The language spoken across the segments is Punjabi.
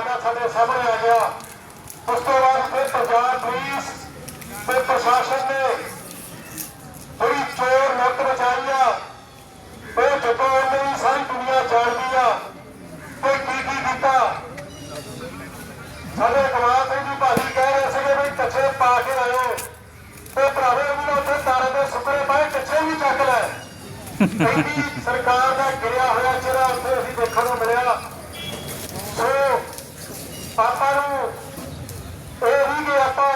ਮਾਮਲਾ ਸਾਡੇ ਸਾਹਮਣੇ ਆ ਗਿਆ। ਉਸ ਤੋਂ ਬਾਅਦ ਫਿਰ ਪੰਜਾਬ ਪੁਲਿਸ ਤੇ ਪ੍ਰਸ਼ਾਸਨ ਨੇ ਬੜੀ ਚੋਰ ਨੱਕ ਬਚਾਈ ਆ। ਉਹ ਜਦੋਂ ਉਹਨੇ ਸਾਰੀ ਦੁਨੀਆ ਜਾਣਦੀ ਆ। ਕੋਈ ਕੀ ਕੀ ਕੀਤਾ? ਸਾਡੇ ਕਮਾਲ ਸਿੰਘ ਜੀ ਭਾਜੀ ਕਹਿ ਰਹੇ ਸੀਗੇ ਵੀ ਕੱਛੇ ਪਾ ਕੇ ਆਇਓ। ਤੇ ਭਰਾਵੇ ਉਹਨਾਂ ਉੱਥੇ ਤਾਰੇ ਦੇ ਸੁਪਰੇ ਪਾਏ ਕੱਛੇ ਵੀ ਚੱਕ ਲੈ। ਸਰਕਾਰ ਦਾ ਗਿਰਿਆ ਹੋਇਆ ਚਿਹਰਾ ਉੱਥੇ ਅਸੀਂ ਦੇਖਣ ਨੂੰ ਮਿਲਿਆ। ਸੋ ਆਪਾਂ ਨੂੰ ਇਹ ਨਹੀਂ ਕਿ ਆਪਾਂ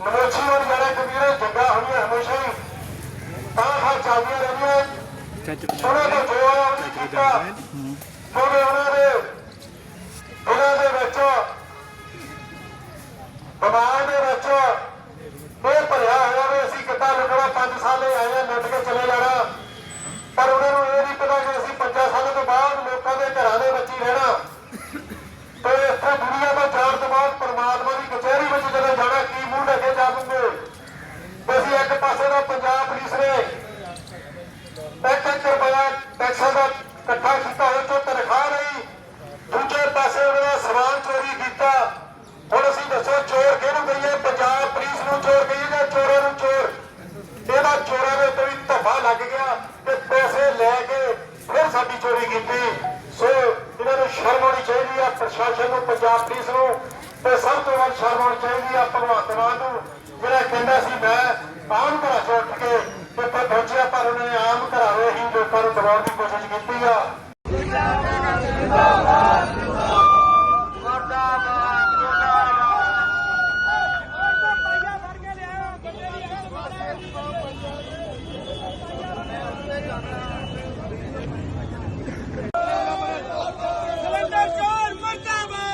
ਮਨੋਚੀ ਔਰ ਜਿਹੜੇ ਕਬੀਰੇ ਜੱਗਾ ਹੋਈਆਂ ਹਮੇਸ਼ਾ ਹੀ ਤਾਂ ਹਾਂ ਚੱਲਦੀਆਂ ਰਹਿੰਦੀਆਂ ਉਹਨਾਂ ਦਾ ਜੋ ਆਇਆ ਉਹਨੇ ਕੀਤਾ। ਕਿਉਂਕਿ ਉਹਨਾਂ ਦੇ ਉਹਨਾਂ ਦੇ ਵਿੱਚ ਦਿਮਾਗ ਦੇ ਵਿੱਚ ਇਹ ਭਰਿਆ ਹੋਇਆ ਵੀ ਅਸੀਂ ਕਿੱਦਾਂ ਲੁੱਟਣਾ 5 ਸਾਲੇ ਆਏ ਆ ਲੁੱਟ ਕੇ ਚਲੇ ਜਾਣਾ। ਪਰ ਉਹਨਾਂ ਨੂੰ ਇਹ ਨਹੀਂ ਪਤਾ ਕਿ ਅਸੀਂ 5 ਸਾਲਾਂ ਤੋਂ ਬਾਅਦ ਲੋਕਾਂ ਦੇ ਘਰਾਂ ਦੇ ਵਿੱਚ ਹੀ ਰਹਿਣਾ ਤੇ ਇੱਥੇ ਦੁਨੀਆ ਤੋਂ ਜਾਣ ਤੋਂ ਬਾਅਦ ਪਰਮਾਤਮਾ ਦੀ ਕਚਹਿਰੀ ਵਿੱਚ ਜਦੋਂ ਜਾਣਾ ਕੀ ਮੂੰਹ ਲੈ ਕੇ ਜਾਵਾਂਗੇ ਤੇ ਅਸੀਂ ਇੱਕ ਪਾਸੇ ਦਾ ਪੰਜਾਬ ਪੁਲਿਸ ਨੇ ਇੱਕ ਇੱਕ ਰੁਪਇਆ ਟੈਕਸਾਂ ਦਾ ਇਕੱਠਾ ਕੀਤਾ ਹੋਇਆ ਤੋਂ ਤਨਖਾਹ ਨਹੀਂ ਦੂਜੇ ਪਾਸੇ ਉਹਨਾਂ ਦਾ ਸਮਾਨ ਚੋਰੀ ਕੀਤਾ। ਹੁਣ ਅਸੀਂ ਦੱਸੋ ਚੋਰ ਕਿਹਨੂੰ ਕਹੀਏ ਪੰਜਾਬ ਪੁਲਿਸ ਨੂੰ ਚੋਰ ਕਹੀਏ ਜਾਂ ਚੋਰਾਂ ਨੂੰ ਚੋਰ? ਇਹਦਾ ਚੋਰਾਂ ਦੇ ਉੱਤੇ ਵੀ ਧੱਫਾ ਲੱਗ ਗਿਆ ਤੇ ਪੈਸੇ ਲੈ ਕੇ ਫਿਰ ਸਾਡੀ ਚੋਰੀ ਕੀਤੀ। ਸੋ ਇਹਨਾਂ ਨੂੰ ਸ਼ਰਮ ਆਉਣੀ ਚਾਹੀਦੀ ਆ, ਪ੍ਰਸ਼ਾਸਨ ਨੂੰ, ਪੰਜਾਬ ਪੁਲਿਸ ਨੂੰ। ਤੇ ਸਭ ਤੋਂ ਵੱਧ ਸ਼ਰਮ ਆਉਣੀ ਚਾਹੀਦੀ ਆ ਭਗਵੰਤ ਮਾਨ ਨੂੰ। ਜਿਹੜਾ ਕਹਿੰਦਾ ਸੀ, ਮੈਂ ਆਮ ਘਰਾਂ ਚੋਂ ਉੱਠ ਕੇ ਇੱਥੇ ਪਹੁੰਚਿਆ ਪਰ ਉਹਨਾਂ ਨੇ ਆਮ ਘਰਾਂ ਦੇ ਹੀ ਲੋਕਾਂ ਨੂੰ ਦਬਾਉਣ ਦੀ ਕੋਸ਼ਿਸ਼ ਕੀਤੀ ਆ।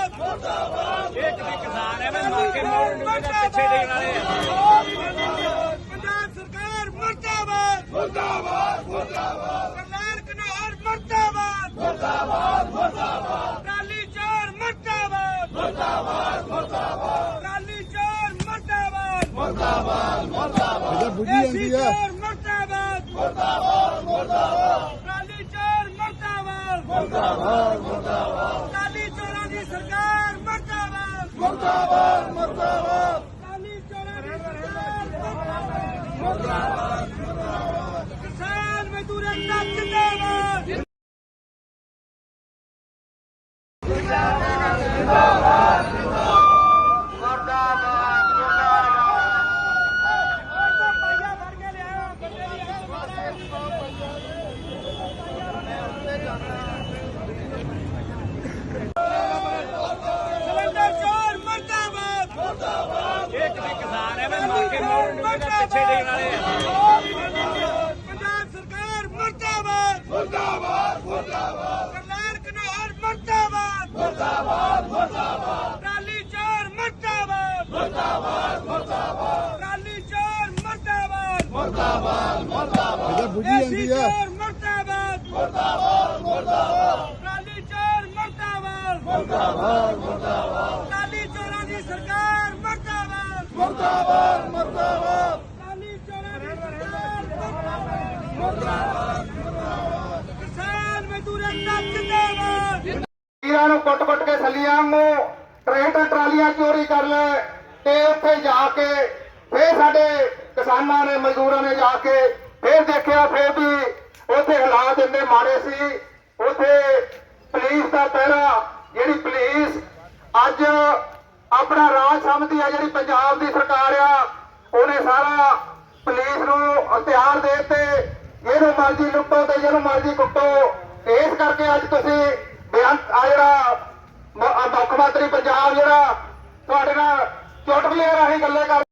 ਇੱਕ ਵੀ ਕਿਸਾਨ ਐਵੇਂ ਮਾਰ ਕੇ ਮੋੜ ਨੂੰ ਪਿੱਛੇ ਦੇਣ ਵਾਲੇ ਪੰਜਾਬ ਸਰਕਾਰ ਮਰਦਾਬਾਦ ਮਰਦਾਬਾਦ। ਕਰਨਾਲ ਕਨੌਰ ਮਰਦਾਬਾਦ। ਮਰਦਾਬਾਦ ਮਰਦਾਬਾਦ। ਟਰਾਲੀ ਚੋਰ ਮਰਦਾਬਾਦ। ਮਰਦਾਬਾਦ ਮਰਦਾਬਾਦ। ਟਰਾਲੀ ਚੋਰ ਮਰਦਾਬਾਦ। ਮਰਦਾਬਾਦ ਮਰਦਾਬਾਦ। ਬੁੱਢੀ ਆਂਦੀ ਆ ਮਰਦਾਬਾਦ। ਮਰਦਾਬਾਦ ਮਰਦਾਬਾਦ ਟਰਾਲੀ ਚੋਰ ਮਰਦਾਬਾਦ ਕਾਲੀ ਚੋਰਾਂ ਦੀ ਸਰਕਾਰ ਮਰਦਾਬਾਦ ਮਰਦਾਬਾਦ ਮਰਦਾਬਾਦ ਕਾਲੀ ਚੋਰਾਂ ਦੀ ਸਰਕਾਰ ਮਰਦਾਬਾਦ ਮਰਦਾਬਾਦ ਕਿਸਾਨ ਮਜ਼ਦੂਰਾਂ ਦਾ ਜਿੰਦਾਬਾਦ ਸਿਲੰਡਰ ਚੋਰ ਮਰਦਾਬਾਦ ਮਰਦਾਬਾਦ ਇੱਕ ਵੀ ਕਿਸਾਨ ਐਵੇਂ ਮਾਰ ਕੇ ਮੋੜ ਨੂੰ ਪਿੱਛੇ ਦੇਣ ਵਾਲੇ ਪੰਜਾਬ ਸਰਕਾਰ ਮਰਦਾਬਾਦ ਮਰਦਾਬਾਦ ਮਰਦਾਬਾਦ ਕਰਨਾਲ ਕਨੌਰ ਮਰਦਾਬਾਦ ਮਰਦਾਬਾਦ। ਮਰਦਾਬਾਦ ਟਰਾਲੀ ਚੋਰ ਮਰਦਾਬਾਦ ਮਰਦਾਬਾਦ ਮਰਦਾਬਾਦ ਟਰਾਲੀ ਚੋਰ ਮਰਦਾਬਾਦ ਮਰਦਾਬਾਦ ਮਰਦਾਬਾਦ ਬੁੱਢੀ ਆਂਦੀ ਆ। ਮਰਦਾਬਾਦ। ਮਰਦਾਬਾਦ ਮਰਦਾਬਾਦ। ਟਰਾਲੀ ਚੋਰ ਮਰਦਾਬਾਦ। ਮਰਦਾਬਾਦ ਮਰਦਾਬਾਦ। ਟਰਾਲੀ ਚੋਰਾਂ ਦੀ ਸਰਕਾਰ ਮਰਦਾਬਾਦ। ਮਰਦਾਬਾਦ ਮਰਦਾਬਾਦ। ਟਰਾਲੀ ਚੋਰਾਂ ਦੀ ਸਰਕਾਰ ਮਰਦਾਬਾਦ। ਮਰਦਾਬਾਦ। ਕਿਸਾਨ ਮਜ਼ਦੂਰਾਂ ਦਾ ਜਿੰਦਾਬਾਦ। ਵੀਰਾਂ ਨੂੰ ਕੁੱਟ-ਕੁੱਟ ਕੇ ਸੱਲੀਆਂ ਨੂੰ ਟਰੈਕਟਰ ਟਰਾਲੀਆਂ ਚੋਰੀ ਕਰ ਲੈ ਤੇ ਉੱਥੇ ਜਾ ਕੇ ਫੇਰ ਸਾਡੇ ਕਿਸਾਨਾਂ ਨੇ ਮਜ਼ਦੂਰਾਂ ਨੇ ਜਾ ਕੇ ਫਿਰ ਦੇਖਿਆ ਫਿਰ ਵੀ ਉੱਥੇ ਹਾਲਾਤ ਇੰਨੇ ਮਾੜੇ ਸੀ। ਉੱਥੇ ਪੁਲਿਸ ਦਾ ਪਹਿਰਾ, ਜਿਹੜੀ ਪੁਲਿਸ ਅੱਜ ਆਪਣਾ ਰਾਜ ਸਮਝਦੀ ਆ, ਜਿਹੜੀ ਪੰਜਾਬ ਦੀ ਸਰਕਾਰ ਆ, ਉਹਨੇ ਸਾਰਾ ਪੁਲਿਸ ਨੂੰ ਹਥਿਆਰ ਦੇ ਦਿੱਤੇ। ਇਹਨੂੰ ਮਰਜ਼ੀ ਲੁੱਟੋ ਤੇ ਜਿਹਨੂੰ ਮਰਜ਼ੀ ਕੁੱਟੋ। ਇਸ ਕਰਕੇ ਅੱਜ ਤੁਸੀਂ ਬੇਅੰਤ ਆ ਜਿਹੜਾ ਮੁੱਖ ਮੰਤਰੀ ਪੰਜਾਬ ਜਿਹੜਾ ਤੁਹਾਡੇ ਨਾਲ ਚੁਟਕਲੇ ਰਾਹੀਂ ਗੱਲੇ ਕਰ